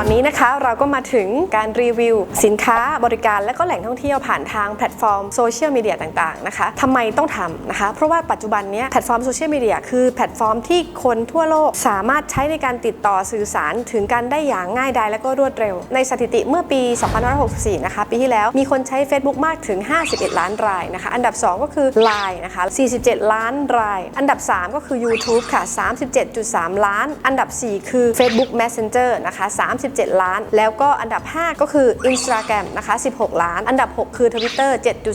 ตอนนี้นะคะเราก็มาถึงการรีวิว สินค้าบริการและก็แหล่งท่องเที่ยวผ่านทางแพลตฟอร์มโซเชียลมีเดียต่างๆนะคะทำไมต้องทำนะคะ เพราะว่าปัจจุบันนี้แพลตฟอร์มโซเชียลมีเดียคือแพลตฟอร์มที่คนทั่วโลกสามารถใช้ในการติดต่อสื่อสารถึงกันได้อย่างง่ายดายและก็รวดเร็ว ในสถิติเมื่อปี 2564 นะคะ ปีที่แล้วมีคนใช้ Facebook มากถึง 51 ล้านรายนะคะ อันดับ 2 ก็คือ Line นะคะ 47 ล้านราย อันดับ 3 ก็คือ YouTube ค่ะ 37.3 ล้าน อันดับ 4 คือ Facebook Messenger นะคะ 3 37 ล้าน แล้วก็อันดับ 5 ก็คือ Instagram นะคะ 16 ล้าน อันดับ 6 คือ Twitter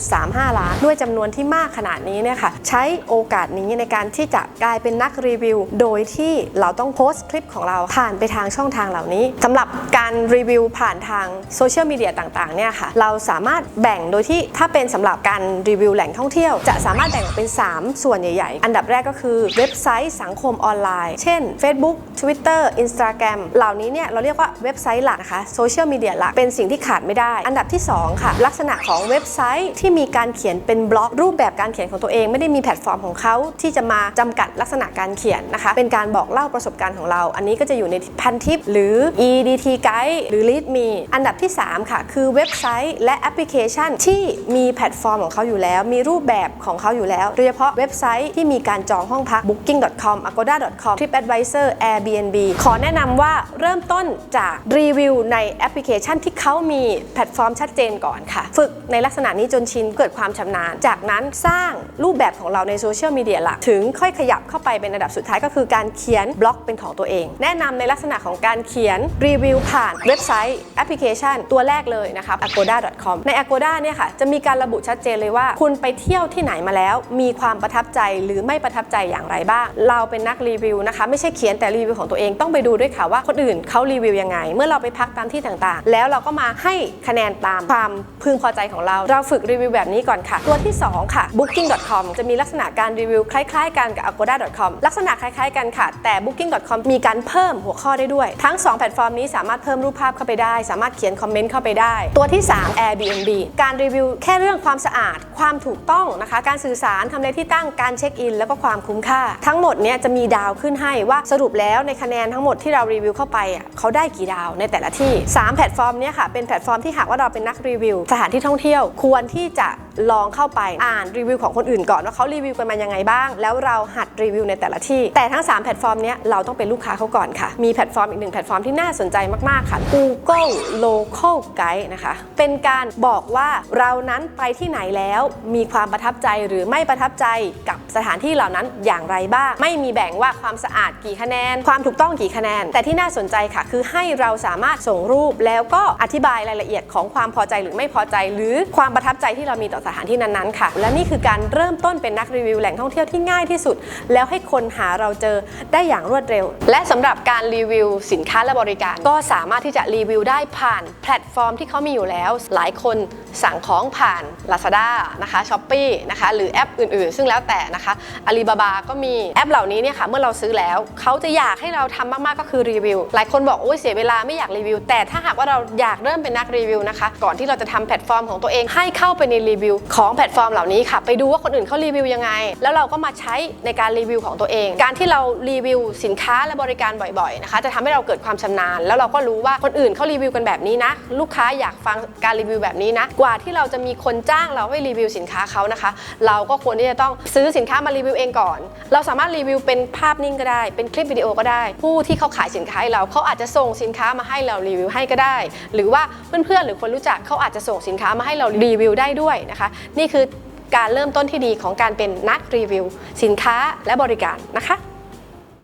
7.35 ล้าน ด้วยจำนวนที่มากขนาดนี้เนี่ยค่ะ ใช้โอกาสนี้ในการที่จะกลายเป็นนักรีวิว โดยที่เราต้องโพสต์คลิปของเราผ่านไปทางช่องทางเหล่านี้สำหรับการรีวิวผ่านทางโซเชียลมีเดียต่างๆเนี่ยค่ะ เราสามารถแบ่งโดยที่ถ้าเป็นสำหรับการรีวิวแหล่งท่องเที่ยว จะสามารถแบ่งออกเป็น 3 ส่วนใหญ่ ๆ อันดับแรกก็คือเว็บไซต์สังคมออนไลน์ เช่น Facebook Twitter Instagram เหล่านี้เนี่ยเราเรียกว่าเว็บไซต์หลักนะคะโซเชียลมีเดียหลักเป็นสิ่งที่ขาดไม่ได้ อันดับที่ 2 ค่ะ ลักษณะของเว็บไซต์ที่มีการเขียนเป็นบล็อกรูปแบบการเขียนของตัวเอง ไม่ได้มีแพลตฟอร์มของเขาที่จะมาจำกัดลักษณะการเขียนนะคะ เป็นการบอกเล่าประสบการณ์ของเรา อันนี้ก็จะอยู่ในพันทิปหรือ EDT Guide หรือ Lead Me อันดับที่ 3 ค่ะ คือเว็บไซต์และแอปพลิเคชันที่มีแพลตฟอร์มของเขาอยู่แล้ว มีรูปแบบของเขาอยู่แล้วโดยเฉพาะเว็บไซต์ที่มีการจองห้องพัก booking.com agoda.com tripadvisor airbnb ขอแนะนำว่าเริ่มต้นจากรีวิวในแอปพลิเคชันที่เขามีแพลตฟอร์มชัดเจนก่อนค่ะ ฝึกในลักษณะนี้จนชินเกิดความชำนาญ จากนั้นสร้างรูปแบบของเราในโซเชียลมีเดียหลักถึงค่อยขยับเข้าไปเป็นระดับสุดท้ายก็คือการเขียนบล็อกเป็นของตัวเอง แนะนำในลักษณะของการเขียนรีวิวผ่านเว็บไซต์แอปพลิเคชัน ตัวแรกเลยนะคะ agoda.com ใน agoda เนี่ยค่ะจะมีการระบุชัดเจนเลยว่า คุณไปเที่ยวที่ไหนมาแล้ว มีความประทับใจหรือไม่ประทับใจอย่างไรบ้าง เราเป็นนักรีวิวนะคะไม่ใช่เขียนแต่รีวิวของตัวเองต้องไปดูด้วยค่ะว่าคนอื่นเขารีวิวยังไงเมื่อเราไปพักตามที่ต่างๆ แล้วเราก็มาให้คะแนนตามความพึงพอใจของเรา เราฝึกรีวิวแบบนี้ก่อนค่ะ ตัวที่ 2 ค่ะ booking.com จะมีลักษณะการรีวิวคล้ายๆ กันกับ agoda.com ลักษณะคล้ายๆกันค่ะ แต่ booking.com มีการเพิ่มหัวข้อได้ด้วย ทั้ง 2 แพลตฟอร์มนี้สามารถเพิ่มรูปภาพเข้าไปได้ สามารถเขียนคอมเมนต์เข้าไปได้ ตัวที่ 3 Airbnb การรีวิวแค่เรื่องความสะอาด ความถูกต้องนะคะ การสื่อสารทำเลที่ตั้งการเช็คอิน แล้วก็ความคุ้มค่า ทั้งหมดเนี้ยจะมีดาวขึ้นให้ว่าสรุปแล้วในคะแนนทั้งหมดที่เรารีวิวเข้าไปอะเขาได้กี่ดาวในแต่ละที่ 3 แพลตฟอร์มนี้ค่ะเป็นแพลตฟอร์มที่หากว่าเราเป็นนักรีวิว สถานที่ท่องเที่ยว ควรที่จะ ลองเข้าไปอ่านรีวิวของคนอื่นก่อนว่าเขารีวิวกันมายังไงบ้าง แล้วเราหัดรีวิวในแต่ละที่ แต่ทั้ง 3 แพลตฟอร์มเนี้ยเราต้องเป็นลูกค้าเขาก่อนค่ะ มีแพลตฟอร์มอีกหนึ่งแพลตฟอร์มที่น่าสนใจมาก ๆ ค่ะ Google Local Guide นะคะ เป็นการบอกว่าเรานั้นไปที่ไหนแล้วมีความประทับใจหรือไม่ประทับใจกับสถานที่เหล่านั้นอย่างไรบ้าง ไม่มีแบ่งว่าความสะอาดกี่คะแนน ความถูกต้องกี่คะแนน แต่ที่น่าสนใจค่ะ คือให้เราสามารถส่งรูปแล้วก็อธิบายรายละเอียดของความพอใจหรือไม่พอใจ หรือความประทับใจที่เรามีต่อสถานที่นั้นๆค่ะ และนี่คือการเริ่มต้นเป็นนักรีวิวแหล่งท่องเที่ยวที่ง่ายที่สุด แล้วให้คนหาเราเจอได้อย่างรวดเร็ว และสำหรับการรีวิวสินค้าและบริการ ก็สามารถที่จะรีวิวได้ผ่านแพลตฟอร์มที่เขามีอยู่แล้ว หลายคนสั่งของผ่าน Lazada นะคะ s h อ p e e นะคะหรือแอปอื่นๆ ซึ่งแล้วแต่นะคะ Alibaba ก็มีแอปเหล่านี้เนี่ยค่ะเมื่อเราซื้อแล้วเขาจะอยากให้เราทำมากๆก็คือรีวิว หลายคนบอกโอ้ยเสียเวลาไม่อยากรีวิว แต่ถ้าหากว่าเราอยากเริ่มเป็นนักรีวิวนะคะก่อนที่เราจะทำแพลตฟอร์มของตัวเองให้เข้าไปในรีวิวของแพลตฟอร์มเหล่านี้ค่ะ ไปดูว่าคนอื่นเขารีวิวยังไง แล้วเราก็มาใช้ในการรีวิวของตัวเอง การที่เรารีวิวสินค้าและบริการบ่อยๆนะคะจะทำให้เราเกิดความชำนาญ แล้วเราก็รู้ว่าคนอื่นเขารีวิวกันแบบนี้นะ ลูกค้าอยากฟังการรีวิวแบบนี้นะ กว่าที่เราจะมีคนจ้างเราให้รีวิวสินค้าเขานะคะ เราก็ควรที่จะต้องซื้อสินค้ามารีวิวเองก่อน เราสามารถรีวิวเป็นภาพนิ่งก็ได้ เป็นคลิปวิดีโอก็ได้ ผู้ที่เขาขายสินค้าให้เราเขาอาจจะส่งสินค้ามาให้เรารีวิวให้ก็ได้ หรือว่าเพื่อนๆหรือคนรู้จักเขาอาจจะส่งสินค้ามาให้เรารีวิวได้ด้วยนะคะนี่คือการเริ่มต้นที่ดีของการเป็นนักรีวิว สินค้าและบริการนะคะ